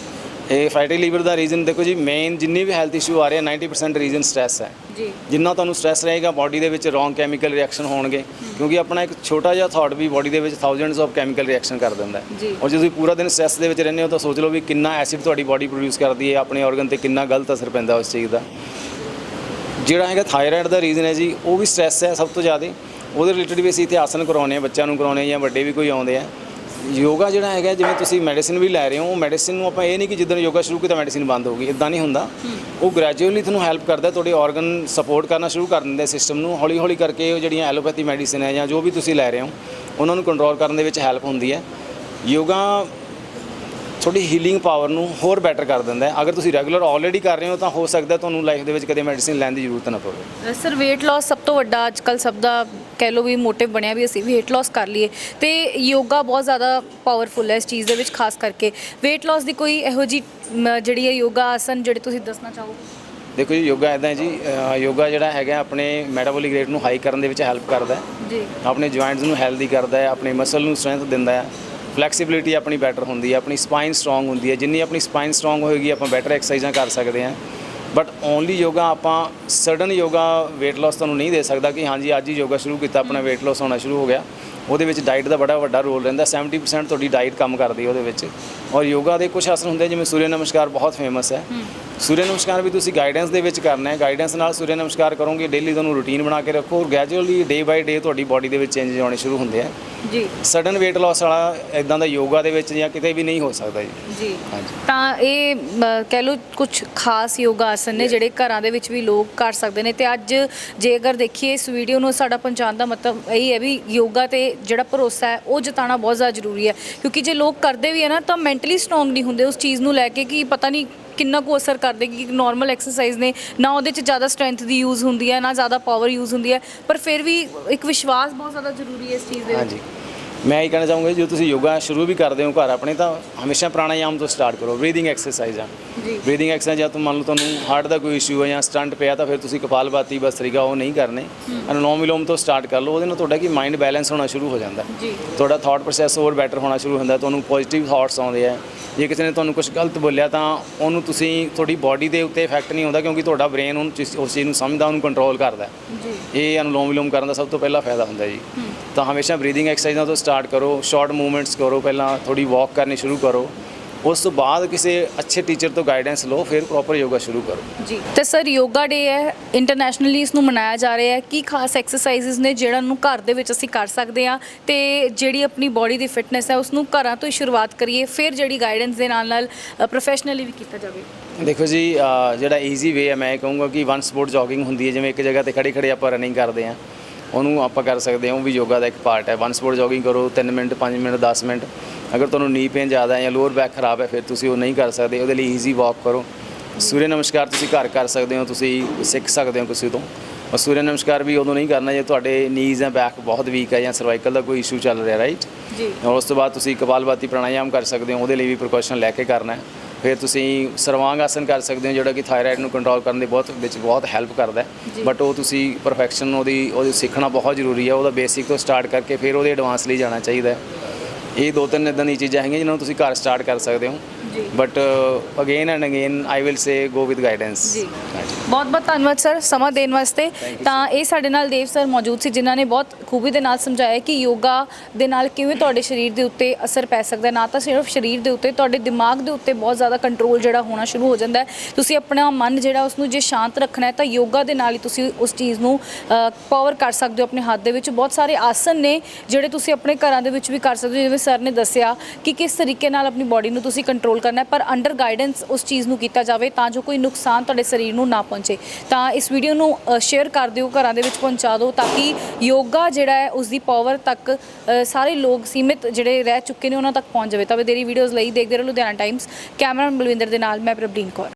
ਇਹ ਫੈਟੀ ਲੀਵਰ ਦਾ ਰੀਜ਼ਨ ਦੇਖੋ ਜੀ ਮੇਨ ਜਿੰਨੀ ਵੀ ਹੈਲਥ ਇਸ਼ੂ ਆ ਰਹੇ ਆ 90% ਰੀਜ਼ਨ ਸਟ੍ਰੈਸ ਹੈ। ਜੀ। ਜਿੰਨਾ ਤੁਹਾਨੂੰ ਸਟ੍ਰੈਸ ਰਹੇਗਾ ਬਾਡੀ ਦੇ ਵਿੱਚ ਰੋਂਗ ਕੈਮੀਕਲ ਰਿਐਕਸ਼ਨ ਹੋਣਗੇ। ਕਿਉਂਕਿ ਆਪਣਾ ਇੱਕ ਛੋਟਾ ਜਿਹਾ ਥਾਟ ਵੀ ਬਾਡੀ ਦੇ ਵਿੱਚ ਥਾਊਜ਼ੈਂਡਸ ਆਫ ਕੈਮੀਕਲ ਰਿਐਕਸ਼ਨ ਕਰ ਦਿੰਦਾ ਹੈ। ਜੀ। ਔਰ ਜਦੋਂ ਤੁਸੀਂ ਪੂਰਾ ਦਿਨ ਸਟ੍ਰੈਸ ਦੇ ਵਿੱਚ ਰਹਿੰਦੇ ਹੋ ਤਾਂ ਸੋਚ ਲਓ ਵੀ ਕਿੰਨਾ ਐਸਿਡ ਤੁਹਾਡੀ ਬਾਡੀ ਪ੍ਰੋਡਿਊਸ ਕਰਦੀ ਹੈ ਆਪਣੇ ਆਰਗਨ ਤੇ ਕਿੰਨਾ ਗਲਤ ਅਸਰ ਪੈਂਦਾ ਉਸ ਚੀਜ਼ ਦਾ। ਜਿਹੜਾ ਹੈਗਾ ਥਾਇਰਾਇਡ ਦਾ ਰੀਜ਼ਨ ਹੈ ਜੀ ਉਹ ਵੀ ਸਟ੍ਰੈਸ ਹੈ ਸਭ ਤੋਂ ਜ਼ਿਆਦਾ। ਉਹਦੇ ਰਿਲੇਟਡ ਵੀ ਅਸੀਂ ਇੱਥੇ ਆਸਨ ਕਰਾਉਂਦੇ ਆ ਬੱਚਿਆਂ ਨੂੰ ਕਰਾਉਂਦੇ ਆ ਜਾਂ ਵੱਡੇ ਵੀ ਕੋਈ ਆਉਂਦੇ ਆ। ਯੋਗਾ ਜਿਹੜਾ ਹੈਗਾ ਜਿਵੇਂ ਤੁਸੀਂ ਮੈਡੀਸਿਨ ਵੀ ਲੈ ਰਹੇ ਹੋ ਉਹ ਮੈਡੀਸਿਨ ਨੂੰ ਆਪਾਂ ਇਹ ਨਹੀਂ ਕਿ ਜਿੱਦਣ ਯੋਗਾ ਸ਼ੁਰੂ ਕੀਤਾ ਮੈਡੀਸਿਨ ਬੰਦ ਹੋ ਗਈ ਇਦਾਂ ਨਹੀਂ ਹੁੰਦਾ। ਉਹ ਗ੍ਰੈਜੂਅਲੀ ਤੁਹਾਨੂੰ ਹੈਲਪ ਕਰਦਾ ਤੁਹਾਡੇ ਆਰਗਨ ਸਪੋਰਟ ਕਰਨਾ ਸ਼ੁਰੂ ਕਰ ਦਿੰਦੇ ਸਿਸਟਮ ਨੂੰ। ਹੌਲੀ ਹੌਲੀ ਕਰਕੇ ਉਹ ਜਿਹੜੀਆਂ ਐਲੋਪੈਥੀ ਮੈਡੀਸਿਨ ਹੈ ਜਾਂ ਜੋ ਵੀ ਤੁਸੀਂ ਲੈ ਰਹੇ ਹੋ ਉਹਨਾਂ ਨੂੰ ਕੰਟਰੋਲ ਕਰਨ ਦੇ ਵਿੱਚ ਹੈਲਪ ਹੁੰਦੀ ਹੈ। ਯੋਗਾ ਤੁਹਾਡੀ ਹੀਲਿੰਗ ਪਾਵਰ ਨੂੰ ਹੋਰ ਬੈਟਰ ਕਰ ਦਿੰਦਾ ਹੈ। ਅਗਰ ਤੁਸੀਂ ਰੈਗੂਲਰ ਆਲਰੇਡੀ ਕਰ ਰਹੇ ਹੋ ਤਾਂ ਹੋ ਸਕਦਾ ਤੁਹਾਨੂੰ ਲਾਈਫ ਦੇ ਵਿੱਚ ਕਦੇ ਮੈਡੀਸਿਨ ਲੈਣ ਦੀ ਜ਼ਰੂਰਤ ਨਾ ਪਵੇ। ਸਰ weight loss ਸਭ ਤੋਂ ਵੱਡਾ ਅੱਜਕੱਲ ਸਭ ਦਾ ਕਹਿ ਲਓ ਵੀ ਮੋਟਿਵ ਬਣਿਆ ਵੀ ਅਸੀਂ weight loss ਕਰ ਲਈਏ। ਤੇ ਯੋਗਾ ਬਹੁਤ ਜ਼ਿਆਦਾ ਪਾਵਰਫੁਲ ਹੈ ਇਸ ਚੀਜ਼ ਦੇ ਵਿੱਚ ਖਾਸ ਕਰਕੇ। weight loss ਦੀ ਕੋਈ ਇਹੋ ਜੀ ਜਿਹੜੀ ਹੈ ਯੋਗਾ ਆਸਨ ਜਿਹੜੇ ਤੁਸੀਂ ਦੱਸਣਾ ਚਾਹੋ? ਦੇਖੋ ਜੀ ਯੋਗਾ ਇਦਾਂ ਹੈ ਜੀ ਅਹ ਯੋਗਾ ਜਿਹੜਾ ਹੈਗਾ ਆਪਣੇ ਮੈਟਾਬੋਲਿਕ ਰੇਟ ਨੂੰ ਹਾਈ ਕਰਨ ਦੇ ਵਿੱਚ ਹੈਲਪ ਕਰਦਾ ਹੈ। ਜੀ। ਆਪਣੇ ਜੁਆਇੰਟਸ ਨੂੰ ਹੈਲਦੀ ਕਰਦਾ ਹੈ ਆਪਣੇ ਮਸਲ ਨੂੰ ਸਟਰੈਂਥ ਦਿੰਦਾ ਹੈ। ਫਲੈਕਸੀਬਿਲਿਟੀ ਆਪਣੀ ਬੈਟਰ ਹੁੰਦੀ ਹੈ ਆਪਣੀ ਸਪਾਈਨ ਸਟਰੋਂਗ ਹੁੰਦੀ ਹੈ ਜਿੰਨੀ ਆਪਣੀ ਸਪਾਈਨ ਸਟਰੋਂਗ ਹੋਏਗੀ, ਆਪਾਂ ਬੈਟਰ ਐਕਸਰਸਾਈਜ਼ਾਂ ਕਰ ਸਕਦੇ ਹਾਂ। ਬਟ ਓਨਲੀ ਯੋਗਾ ਆਪਾਂ ਸਡਨ ਯੋਗਾ weight loss ਤੁਹਾਨੂੰ ਨਹੀਂ ਦੇ ਸਕਦਾ ਕਿ ਹਾਂਜੀ, ਅੱਜ ਹੀ ਯੋਗਾ ਸ਼ੁਰੂ ਕੀਤਾ, ਆਪਣਾ weight loss ਹੋਣਾ ਸ਼ੁਰੂ ਹੋ ਗਿਆ। ਉਹਦੇ ਵਿੱਚ ਡਾਈਟ ਦਾ ਬੜਾ ਵੱਡਾ ਰੋਲ ਰਹਿੰਦਾ। 70% ਤੁਹਾਡੀ ਡਾਈਟ ਕੰਮ ਕਰਦੀ ਹੈ ਉਹਦੇ ਵਿੱਚ। ਔਰ ਯੋਗਾ ਦੇ ਕੁਝ ਆਸਨ ਹੁੰਦੇ ਜਿਵੇਂ ਸੂਰਿਆ ਨਮਸਕਾਰ ਬਹੁਤ ਫੇਮਸ ਹੈ। ਸੂਰਿਆ ਨਮਸਕਾਰ ਵੀ ਤੁਸੀਂ ਗਾਈਡੈਂਸ ਦੇ ਵਿੱਚ ਕਰਨਾ ਹੈ। ਗਾਈਡੈਂਸ ਨਾਲ ਸੂਰਿਆ ਨਮਸਕਾਰ ਕਰੋਗੇ ਡੇਲੀ ਤੁਹਾਨੂੰ ਰੂਟੀਨ ਬਣਾ ਕੇ ਰੱਖੋ। ਔਰ ਗ੍ਰੈਜੂਅਲੀ ਡੇ ਬਾਈ ਡੇ ਤੁਹਾਡੀ ਬਾਡੀ ਦੇ ਵਿੱਚ ਚੇਂਜ ਆਉਣੇ ਸ਼ੁਰੂ ਹੁੰਦੇ ਆ। ਜੀ। ਸਡਨ weight loss ਵਾਲਾ ਇਦਾਂ ਦਾ ਯੋਗਾ ਦੇ ਵਿੱਚ ਜਾਂ ਕਿਤੇ ਵੀ ਨਹੀਂ ਹੋ ਸਕਦਾ ਜੀ। ਜੀ। ਤਾਂ ਇਹ ਕਹਿ ਲਓ ਕੁਝ ਖਾਸ ਯੋਗਾ ਆਸਨ ਨੇ ਜਿਹੜੇ ਘਰਾਂ ਦੇ ਵਿੱਚ ਵੀ ਲੋਕ ਕਰ ਸਕਦੇ ਨੇ। ਤੇ ਅੱਜ ਜੇ ਅਗਰ ਦੇਖੀਏ ਇਸ ਵੀਡੀਓ ਨੂੰ ਸਾਡਾ ਪਹੁੰਚਾਉਣ ਦਾ ਮਤਲਬ ਇਹ ਹੈ ਵੀ ਯੋਗਾ ਤੇ ਜਿਹੜਾ ਭਰੋਸਾ ਹੈ ਉਹ ਜਤਾਉਣਾ ਬਹੁਤ ਜ਼ਿਆਦਾ ਜ਼ਰੂਰੀ ਹੈ। ਕਿਉਂਕਿ ਜੇ ਲੋਕ ਕਰਦੇ ਵੀ ਹੈ ਨਾ ਤਾਂ ਮੈਂਟਲੀ ਸਟਰੋਂਗ ਨਹੀਂ ਹੁੰਦੇ। ਉਸ ਚੀਜ਼ ਨੂੰ ਲੈ ਕੇ ਕਿ ਪਤਾ ਨਹੀਂ ਕਿੰਨਾ ਕੁ ਅਸਰ ਕਰ ਦੇਗੀ ਕਿ ਨਾਰਮਲ ਐਕਸਰਸਾਈਜ਼ ਨੇ, ਨਾ ਉਹਦੇ 'ਚ ਜ਼ਿਆਦਾ ਸਟਰੈਂਥ ਦੀ ਯੂਜ਼ ਹੁੰਦੀ ਹੈ, ਨਾ ਜ਼ਿਆਦਾ ਪਾਵਰ ਯੂਜ਼ ਹੁੰਦੀ ਹੈ, ਪਰ ਫਿਰ ਵੀ ਇੱਕ ਵਿਸ਼ਵਾਸ ਬਹੁਤ ਜ਼ਿਆਦਾ ਜ਼ਰੂਰੀ ਹੈ ਇਸ ਚੀਜ਼ ਦੇ ਵਿੱਚ। ਹਾਂਜੀ। ਮੈਂ ਇਹ ਕਹਿਣਾ ਚਾਹੂੰਗਾ ਜਦੋਂ ਤੁਸੀਂ ਯੋਗਾ ਸ਼ੁਰੂ ਵੀ ਕਰਦੇ ਹੋ ਘਰ ਆਪਣੇ ਤਾਂ ਹਮੇਸ਼ਾ ਪ੍ਰਾਣਾਯਾਮ ਤੋਂ ਸਟਾਰਟ ਕਰੋ ਬਰੀਥਿੰਗ ਐਕਸਰਸਾਈਜ਼ਾਂ ਜੀ। ਬਰੀਥਿੰਗ ਐਕਸਰਸਾਈਜ਼ ਜਾਂ ਤੁਸੀਂ ਮੰਨ ਲਓ ਤੁਹਾਨੂੰ ਹਾਰਟ ਦਾ ਕੋਈ ਇਸ਼ੂ ਹੈ ਜਾਂ ਸਟੰਟ ਪਿਆ ਤਾਂ ਫਿਰ ਤੁਸੀਂ ਕਪਾਲਭਾਤੀ ਬਸਤਰੀਕਾ ਉਹ ਨਹੀਂ ਕਰਨੇ। ਅਨੁਲੋਮ ਵਿਲੋਮ ਤੋਂ ਸਟਾਰਟ ਕਰ ਲਓ ਉਹਦੇ ਨਾਲ ਤੁਹਾਡਾ ਕੀ ਮਾਈਂਡ ਬੈਲੈਂਸ ਹੋਣਾ ਸ਼ੁਰੂ ਹੋ ਜਾਂਦਾ। ਜੀ। ਤੁਹਾਡਾ ਥਾਟ ਪ੍ਰੋਸੈਸ ਹੋਰ ਬੈਟਰ ਹੋਣਾ ਸ਼ੁਰੂ ਹੁੰਦਾ ਤੁਹਾਨੂੰ ਪੋਜ਼ਿਟਿਵ ਥਾਟਸ ਆਉਂਦੇ ਆ। ਜੇ ਕਿਸੇ ਨੇ ਤੁਹਾਨੂੰ ਕੁਝ ਗਲਤ ਬੋਲਿਆ ਤਾਂ ਉਹਨੂੰ ਤੁਸੀਂ ਤੁਹਾਡੀ ਬਾਡੀ ਦੇ ਉੱਤੇ ਇਫੈਕਟ ਨਹੀਂ ਹੁੰਦਾ ਕਿਉਂਕਿ ਤੁਹਾਡਾ ਬ੍ਰੇਨ ਉਹਨੂੰ ਉਸ ਚੀਜ਼ ਨੂੰ ਸਮਝਦਾ ਉਹਨੂੰ ਕੰਟਰੋਲ ਕਰਦਾ। ਜੀ। ਇਹ ਅਨੁਲੋਮ ਵਿਲੋਮ ਕਰਨ ਦਾ ਸਭ ਤੋਂ ਪਹਿਲਾ ਫਾਇਦਾ ਹੁੰਦਾ ਜੀ। ਤਾਂ ਹਮੇਸ਼ਾ ਬਰੀਥਿੰਗ ਐਕਸਰਸਾਈਜ਼ਾਂ ਤੋਂ ਸਟਾਰਟ ਕਰੋ ਸ਼ਾਰਟ ਮੂਵਮੈਂਟਸ ਕਰੋ ਪਹਿਲਾਂ ਥੋੜੀ ਵਾਕ ਕਰਨੀ ਸ਼ੁਰੂ ਕਰੋ। ਉਸ ਤੋਂ ਬਾਅਦ ਕਿਸੇ ਅੱਛੇ ਟੀਚਰ ਤੋਂ ਗਾਈਡੈਂਸ ਲਓ ਫਿਰ ਪ੍ਰੋਪਰ ਯੋਗਾ ਸ਼ੁਰੂ ਕਰੋ। ਜੀ। ਤੇ ਸਰ ਯੋਗਾ ਡੇ ਹੈ ਇੰਟਰਨੈਸ਼ਨਲੀ ਇਸ ਨੂੰ ਮਨਾਇਆ ਜਾ ਰਿਹਾ ਹੈ। ਕੀ ਖਾਸ ਐਕਸਰਸਾਈਜ਼ਸ ਨੇ ਜਿਹੜਾ ਨੂੰ ਘਰ ਦੇ ਵਿੱਚ ਅਸੀਂ ਕਰ ਸਕਦੇ ਹਾਂ? ਤੇ ਜਿਹੜੀ ਆਪਣੀ ਬਾਡੀ ਦੀ ਫਿਟਨੈਸ ਹੈ ਉਸ ਨੂੰ ਘਰਾਂ ਤੋਂ ਹੀ ਸ਼ੁਰੂਆਤ ਕਰੀਏ ਫਿਰ ਜਿਹੜੀ ਗਾਈਡੈਂਸ ਦੇ ਨਾਲ ਨਾਲ ਪ੍ਰੋਫੈਸ਼ਨਲੀ ਵੀ ਕੀਤਾ ਜਾਵੇ। ਦੇਖੋ ਜੀ ਜਿਹੜਾ ਈਜ਼ੀ ਵੇ ਹੈ ਮੈਂ ਕਹੂੰਗਾ ਕਿ ਵਨ ਸਪੋਰਟ ਜੋਗਿੰਗ ਹੁੰਦੀ ਹੈ ਜਿਵੇਂ ਇੱਕ ਜਗ੍ਹਾ ਤੇ ਖੜੇ ਖੜੇ ਆਪਾਂ ਰਨਿੰਗ ਕਰਦੇ ਹਾਂ। ਉਹਨੂੰ ਆਪਾਂ ਕਰ ਸਕਦੇ ਹਾਂ ਉਹ ਵੀ ਯੋਗਾ ਦਾ ਇੱਕ ਪਾਰਟ ਹੈ। ਵਨ ਸਪੋਰਟ ਜੋਗਿੰਗ ਕਰੋ 3 ਮਿੰਟ 5 ਮਿੰਟ 10 ਮਿੰਟ। ਅਗਰ ਤੁਹਾਨੂੰ ਨੀ ਪੇਨ ਜ਼ਿਆਦਾ ਹੈ ਜਾਂ ਲੋਅਰ ਬੈਕ ਖਰਾਬ ਹੈ ਫਿਰ ਤੁਸੀਂ ਉਹ ਨਹੀਂ ਕਰ ਸਕਦੇ। ਉਹਦੇ ਲਈ ਈਜ਼ੀ ਵਾਕ ਕਰੋ। ਸੂਰਿਆ ਨਮਸਕਾਰ ਤੁਸੀਂ ਘਰ ਕਰ ਸਕਦੇ ਹੋ ਤੁਸੀਂ ਸਿੱਖ ਸਕਦੇ ਹੋ ਕਿਸੇ ਤੋਂ। ਔਰ ਸੂਰਿਆ ਨਮਸਕਾਰ ਵੀ ਉਦੋਂ ਨਹੀਂ ਕਰਨਾ ਜੇ ਤੁਹਾਡੇ ਨੀਜ਼ ਜਾਂ ਬੈਕ ਬਹੁਤ ਵੀਕ ਹੈ ਜਾਂ ਸਰਵਾਈਕਲ ਦਾ ਕੋਈ ਇਸ਼ੂ ਚੱਲ ਰਿਹਾ ਰਾਈਟ ਜੀ। ਉਸ ਤੋਂ ਬਾਅਦ ਤੁਸੀਂ ਕਪਾਲਭਾਤੀ ਪ੍ਰਾਣਾਯਾਮ ਕਰ ਸਕਦੇ ਹੋ ਉਹਦੇ ਲਈ ਵੀ ਪ੍ਰੀਕਾਸ਼ਨ ਲੈ ਕੇ ਕਰਨਾ ਹੈ। ਫਿਰ ਤੁਸੀਂ ਸਰਵਾਂਗ ਆਸਨ ਕਰ ਸਕਦੇ ਹੋ ਜਿਹੜਾ ਕਿ ਥਾਇਰਾਇਡ ਨੂੰ ਕੰਟਰੋਲ ਕਰਨ ਦੇ ਬਹੁਤ ਵਿੱਚ ਬਹੁਤ ਹੈਲਪ ਕਰਦਾ ਬਟ ਉਹ ਤੁਸੀਂ ਪਰਫੈਕਸ਼ਨ ਉਹਦੀ ਉਹਦੀ ਸਿੱਖਣਾ ਬਹੁਤ ਜ਼ਰੂਰੀ ਹੈ। ਉਹਦਾ ਬੇਸਿਕ ਤੋਂ ਸਟਾਰਟ ਕਰਕੇ ਫਿਰ ਉਹਦੇ ਐਡਵਾਂਸ ਲਈ ਜਾਣਾ ਚਾਹੀਦਾ ਇਹ ਦੋ ਤਿੰਨ ਇਦਾਂ ਦੀਆਂ ਚੀਜ਼ਾਂ ਹੈਗੀਆਂ ਜਿਨ੍ਹਾਂ ਨੂੰ ਤੁਸੀਂ ਘਰ ਸਟਾਰਟ ਕਰ ਸਕਦੇ ਹੋ। But again and again I will say go with guidance ਜੀ। ਬਹੁਤ ਬਹੁਤ ਧੰਨਵਾਦ ਸਰ ਸਮਾਂ ਦੇਣ ਵਾਸਤੇ। ਤਾਂ ਇਹ ਸਾਡੇ ਨਾਲ ਦੇਵ ਸਰ ਮੌਜੂਦ ਸੀ ਜਿਨ੍ਹਾਂ ਨੇ ਬਹੁਤ ਖੂਬੀ ਦੇ ਨਾਲ ਸਮਝਾਇਆ ਕਿ ਯੋਗਾ ਦੇ ਨਾਲ ਕਿਵੇਂ ਤੁਹਾਡੇ ਸਰੀਰ ਦੇ ਉੱਤੇ ਅਸਰ ਪੈ ਸਕਦਾ। ਨਾ ਤਾਂ ਸਿਰਫ ਸਰੀਰ ਦੇ ਉੱਤੇ ਤੁਹਾਡੇ ਦਿਮਾਗ ਦੇ ਉੱਤੇ ਬਹੁਤ ਜ਼ਿਆਦਾ ਕੰਟਰੋਲ ਜਿਹੜਾ ਹੋਣਾ ਸ਼ੁਰੂ ਹੋ ਜਾਂਦਾ ਹੈ। ਤੁਸੀਂ ਆਪਣਾ ਮਨ ਜਿਹੜਾ ਉਸ ਨੂੰ ਜੇ ਸ਼ਾਂਤ ਰੱਖਣਾ ਹੈ ਤਾਂ ਯੋਗਾ ਦੇ ਨਾਲ ਹੀ ਤੁਸੀਂ ਉਸ ਚੀਜ਼ ਨੂੰ ਪਾਵਰ ਕਰ ਸਕਦੇ ਹੋ ਆਪਣੇ ਹੱਥ ਦੇ ਵਿੱਚ। ਬਹੁਤ ਸਾਰੇ ਆਸਨ ਨੇ ਜਿਹੜੇ ਤੁਸੀਂ ਆਪਣੇ ਘਰਾਂ ਦੇ ਵਿੱਚ ਵੀ ਕਰ ਸਕਦੇ ਹੋ। ਜਿਵੇਂ ਸਰ ਨੇ ਦੱਸਿਆ ਕਿ ਕਿਸ ਤਰੀਕੇ ਨਾਲ ਆਪਣੀ ਬਾਡੀ ਨੂੰ ਤੁਸੀਂ ਕੰਟਰੋਲ ਕਰਨਾ ਹੈ ਪਰ ਅੰਡਰ ਗਾਈਡੈਂਸ ਉਸ ਚੀਜ਼ ਨੂੰ ਕੀਤਾ ਜਾਵੇ ਤਾਂ ਜੋ ਕੋਈ ਨੁਕਸਾਨ ਤੁਹਾਡੇ ਸਰੀਰ ਨੂੰ ਨਾ ਪਹੁੰਚੇ। ਪਹੁੰਚੇ। ਤਾਂ ਇਸ ਵੀਡੀਓ ਨੂੰ ਸ਼ੇਅਰ ਕਰ ਦਿਓ, ਘਰਾਂ ਦੇ ਵਿੱਚ ਪਹੁੰਚਾ ਦਿਓ ਤਾਂ ਕਿ ਯੋਗਾ ਜਿਹੜਾ ਹੈ ਉਸ ਦੀ ਪਾਵਰ ਤੱਕ ਸਾਰੇ ਲੋਕ ਸੀਮਿਤ ਜਿਹੜੇ ਰਹਿ ਚੁੱਕੇ ਨੇ, ਉਹਨਾਂ ਤੱਕ ਪਹੁੰਚ ਜਾਵੇ। ਤਾਂ ਵਧੇਰੀ ਵੀਡੀਓਜ਼ ਲਈ ਦੇਖਦੇ ਰਹੋ ਲੁਧਿਆਣਾ ਟਾਈਮਸ ਕੈਮਰਾਮੈਨ ਬਲਵਿੰਦਰ ਦੇ ਨਾਲ, ਮੈਂ ਪ੍ਰਬਲੀਨ ਕੌਰ।